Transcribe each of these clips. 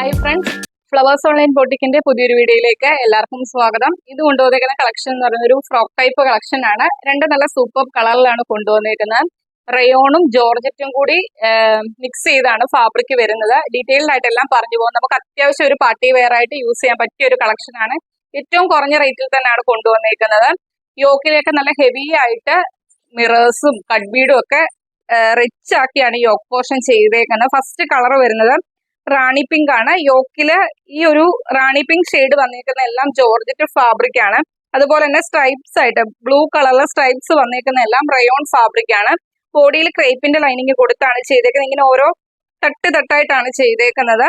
Hi friends flowers online ബോട്ടിക്കിന്റെ പുതിയൊരു വീഡിയോയിലേക്ക് എല്ലാവർക്കും സ്വാഗതം. ഇത് കൊണ്ടുവന്നിരിക്കുന്ന കളക്ഷൻ എന്ന് പറയുന്ന ഒരു ഫ്രോക്ക് ടൈപ്പ് കളക്ഷൻ ആണ്. രണ്ട് നല്ല സൂപ്പർ കളറിലാണ് കൊണ്ടുവന്നിരിക്കുന്നത് റയോണും ജോർജറ്റും കൂടി മിക്സ് ചെയ്താണ് ഫാബ്രിക് വരുന്നത്. ഡീറ്റെയിൽഡ് ആയിട്ട് എല്ലാം പറഞ്ഞു പോകും. നമുക്ക് അത്യാവശ്യം ഒരു പാർട്ടി വെയർ ആയിട്ട് യൂസ് ചെയ്യാൻ പറ്റിയ ഒരു കളക്ഷൻ ആണ്. ഏറ്റവും കുറഞ്ഞ റേറ്റിൽ തന്നെയാണ് കൊണ്ടുവന്നിരിക്കുന്നത് യോക്കിലേക്ക് നല്ല ഹെവി ആയിട്ട് മിറേഴ്സും കഡ്ബീഡും ഒക്കെ റിച്ച് ആക്കിയാണ് യോക്ക് പോർഷൻ ചെയ്തേക്കുന്നത്. ഫസ്റ്റ് കളർ വരുന്നത് റാണി പിങ്ക് ആണ്. യോക്കിൽ ഈ ഒരു റാണി പിങ്ക് ഷെയ്ഡ് വന്നിരിക്കുന്ന എല്ലാം ജോർജറ്റ് ഫാബ്രിക് ആണ്. അതുപോലെ തന്നെ സ്ട്രൈപ്സ് ആയിട്ട് ബ്ലൂ കളറിലെ സ്ട്രൈപ്സ് വന്നിരിക്കുന്ന എല്ലാം റയോൺ ഫാബ്രിക് ആണ്. ബോഡിയിൽ ക്രേപ്പിന്റെ ലൈനിങ് കൊടുത്താണ് ചെയ്തേക്കുന്നത്. ഇങ്ങനെ ഓരോ തട്ട് തട്ടായിട്ടാണ് ചെയ്തേക്കുന്നത്.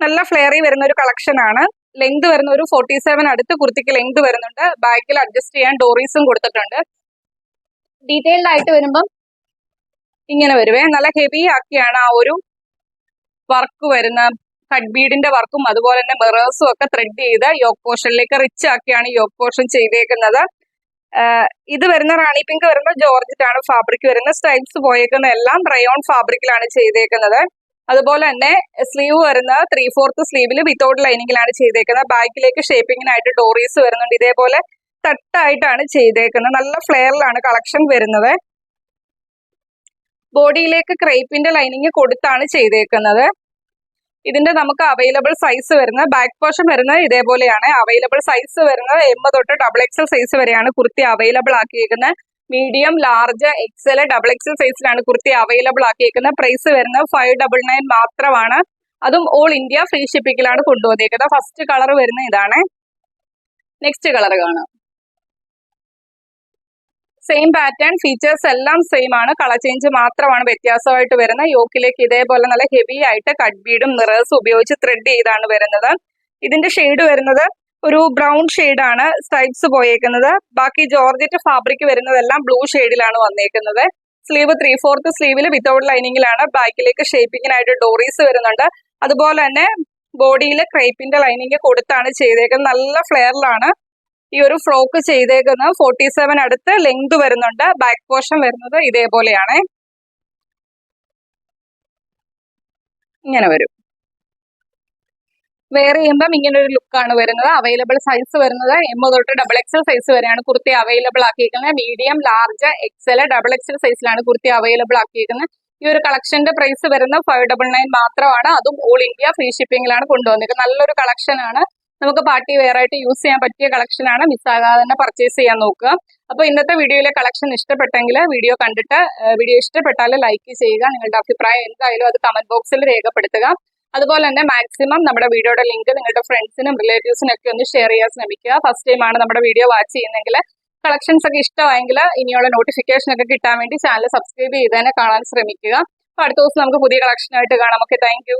നല്ല ഫ്ലെയറി വരുന്ന ഒരു കളക്ഷൻ ആണ്. ലെങ്ത് വരുന്ന ഒരു ഫോർട്ടി സെവൻ അടുത്ത് കുർത്തിക്ക് ലെങ്ത് വരുന്നുണ്ട്. ബാക്കിൽ അഡ്ജസ്റ്റ് ചെയ്യാൻ ഡോറീസും കൊടുത്തിട്ടുണ്ട്. ഡീറ്റെയിൽഡ് ആയിട്ട് വരുമ്പം ഇങ്ങനെ വരുവേ. നല്ല ഹെവി ആക്കിയാണ് ആ ഒരു വർക്ക് വരുന്ന കട്ട് ബീഡിന്റെ വർക്കും അതുപോലെ തന്നെ മിറേഴ്സും ഒക്കെ ത്രെഡ് ചെയ്ത് യോക്ക് പോർഷനിലേക്ക് റിച്ച് ആക്കിയാണ് യോക്ക് പോർഷൻ ചെയ്തേക്കുന്നത്. ഇത് വരുന്ന റാണി പിങ്ക് വരുമ്പോൾ ജോർജറ്റ് ആണ് ഫാബ്രിക് വരുന്ന സ്ട്രൈപ്സ് പോയേക്കുന്ന എല്ലാം റയോൺ ഫാബ്രിക്കിലാണ് ചെയ്തേക്കുന്നത്. അതുപോലെ തന്നെ സ്ലീവ് വരുന്ന ത്രീ ഫോർത്ത് സ്ലീവിൽ വിത്തൗട്ട് ലൈനിങ്ങിലാണ് ചെയ്തേക്കുന്നത്. ബാക്കിലേക്ക് ഷേപ്പിങ്ങിനായിട്ട് ഡോറീസ് വരുന്നുണ്ട്. ഇതേപോലെ തട്ടായിട്ടാണ് ചെയ്തേക്കുന്നത്. നല്ല ഫ്ലെയറിലാണ് കളക്ഷൻ വരുന്നത്. ബോഡിയിലേക്ക് ക്രേപ്പിന്റെ ലൈനിങ് കൊടുത്താണ് ചെയ്തേക്കുന്നത്. ഇതിന്റെ നമുക്ക് അവൈലബിൾ സൈസ് വരുന്നത് ബാക്ക് പോർഷൻ വരുന്നത് ഇതേപോലെയാണ്. അവൈലബിൾ സൈസ് വരുന്നത് എം തൊട്ട് ഡബിൾ എക്സൽ സൈസ് വരെയാണ് kurti available ആക്കിയിരിക്കുന്നത് medium large XL double XL സൈസിലാണ് കുർത്തി അവൈലബിൾ ആക്കിയിരിക്കുന്നത് പ്രൈസ് വരുന്നത് ഫൈവ് ഡബിൾ നയൻ മാത്രമാണ്. അതും ഓൾ ഇന്ത്യ ഫ്രീ ഷിപ്പിങ്ങിലാണ് കൊണ്ടുവന്നിരിക്കുന്നത് ഫസ്റ്റ് കളർ വരുന്ന ഇതാണ്. നെക്സ്റ്റ് കളർ കാണാം. സെയിം പാറ്റേൺ ഫീച്ചേഴ്സ് എല്ലാം സെയിം ആണ്. കളർ ചേഞ്ച് മാത്രമാണ് വ്യത്യാസമായിട്ട് വരുന്നത്. യോക്കിലേക്ക് ഇതേപോലെ നല്ല ഹെവി ആയിട്ട് കട്ട് ബീഡും മിറേഴ്സും ഉപയോഗിച്ച് ത്രെഡ് ചെയ്താണ് വരുന്നത്. ഇതിന്റെ ഷെയ്ഡ് വരുന്നത് ഒരു ബ്രൗൺ ആണ് സ്ട്രൈപ്സ് പോയേക്കുന്നത്. ബാക്കി ജോർജറ്റ് ഫാബ്രിക് വരുന്നതെല്ലാം ബ്ലൂ ഷെയ്ഡിലാണ് വന്നേക്കുന്നത്. സ്ലീവ് ത്രീ ഫോർത്ത് സ്ലീവിൽ വിത്തൗട്ട് ലൈനിങ്ങിലാണ് ബാക്കിലേക്ക് ഷേപ്പിങ്ങിനായിട്ട് ഡോറീസ് വരുന്നുണ്ട്. അതുപോലെ തന്നെ ബോഡിയിൽ ക്രൈപ്പിന്റെ ലൈനിങ് കൊടുത്താണ് ചെയ്തേക്കുന്നത്. നല്ല ഫ്ലെയറിലാണ് ഈ ഒരു ഫ്രോക്ക് ചെയ്തേക്കുന്നത് ഫോർട്ടി സെവൻ അടുത്ത് ലെങ്ത് വരുന്നുണ്ട്. ബാക്ക് പോർഷൻ വരുന്നത് ഇതേപോലെയാണ്. ഇങ്ങനെ വരും. വെയർ ചെയ്യുമ്പം ഇങ്ങനെ ഒരു ലുക്കാണ് വരുന്നത്. അവൈലബിൾ സൈസ് വരുന്നത്. എം തൊട്ട് ഡബിൾ എക്സൽ സൈസ് വരെയാണ് kurti available ആക്കിയിരിക്കുന്നത്. Medium large XL double XL സൈസിലാണ് കുർത്തി അവൈലബിൾ ആക്കിയിരിക്കുന്നത്. ഈ ഒരു കളക്ഷന്റെ പ്രൈസ് വരുന്നത് ഫൈവ് ഡബിൾ നയൻ മാത്രമാണ്. അതും ഓൾ ഇന്ത്യ ഫ്രീ ഷിപ്പിംഗിലാണ് കൊണ്ടുവന്നിരിക്കുന്നത്. നല്ലൊരു കളക്ഷനാണ് നമുക്ക് പാർട്ടി വെയർ ആയിട്ട് യൂസ് ചെയ്യാൻ പറ്റിയ കളക്ഷൻ ആണ്. മിസ്സാകാതെ തന്നെ പർച്ചേസ് ചെയ്യാൻ നോക്കുക. അപ്പൊ ഇന്നത്തെ വീഡിയോയിലെ കളക്ഷൻ ഇഷ്ടപ്പെട്ടെങ്കിൽ വീഡിയോ കണ്ടിട്ട് വീഡിയോ ഇഷ്ടപ്പെട്ടാൽ ലൈക്ക് ചെയ്യുക. നിങ്ങളുടെ അഭിപ്രായം എന്തായാലും അത് കമന്റ് ബോക്സിൽ രേഖപ്പെടുത്തുക. അതുപോലെ തന്നെ മാക്സിമം നമ്മുടെ വീഡിയോയുടെ ലിങ്ക് നിങ്ങളുടെ ഫ്രണ്ട്സിനും റിലേറ്റീവ്സിനും ഒക്കെ ഒന്ന് ഷെയർ ചെയ്യാൻ ശ്രമിക്കുക. ഫസ്റ്റ് ടൈം ആണ് നമ്മുടെ വീഡിയോ വാച്ച് ചെയ്യുന്നെങ്കിൽ കളക്ഷൻസ് ഒക്കെ ഇഷ്ടമായെങ്കിൽ ഇനിയുള്ള നോട്ടിഫിക്കേഷൻ ഒക്കെ കിട്ടാൻ വേണ്ടി ചാനൽ സബ്സ്ക്രൈബ് ചെയ്ത് തന്നെ കാണാൻ ശ്രമിക്കുക. അപ്പൊ അടുത്ത ദിവസം നമുക്ക് പുതിയ കളക്ഷൻ ആയിട്ട് കാണാം. Okay thank